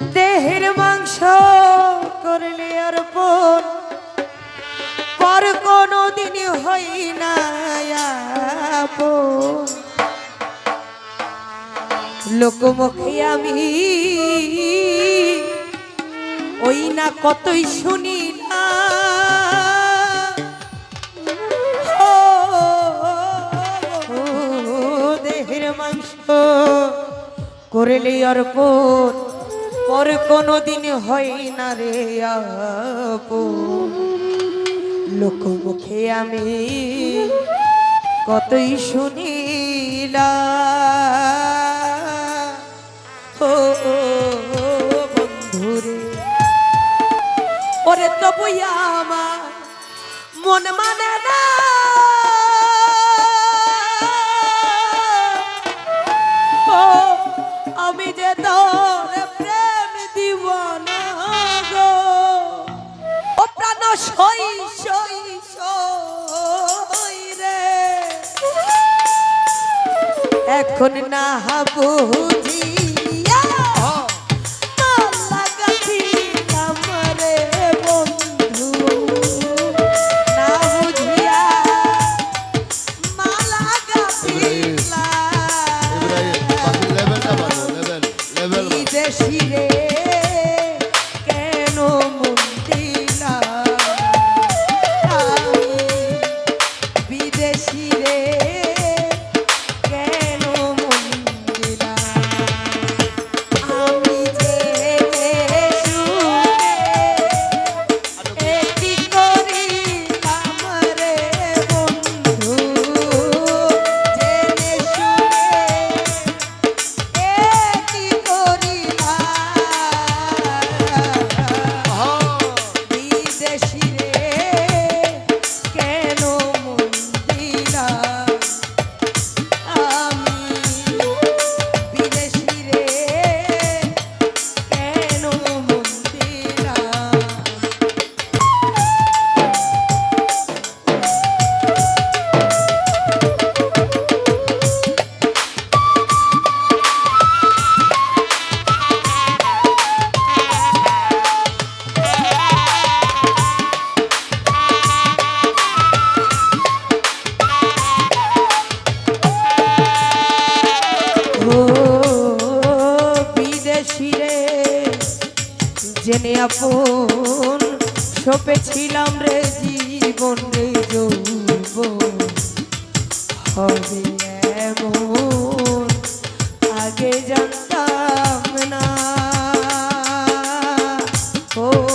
দেহের মাংস করলে আর পর পর কোনো দিন হই না লোকমুখে আমি ওই না কতই শুনি না। দেহের মাংস করলে অর্পণ পর কোনদিন হয় না রে লোক মুখে আমি কতই শুনিলা ও বন্ধুরে, ওরে তবু আমার মন মানে না। ছিলাম রে জীবন রে যৌব হবে এমন আগে জানতাম না। ও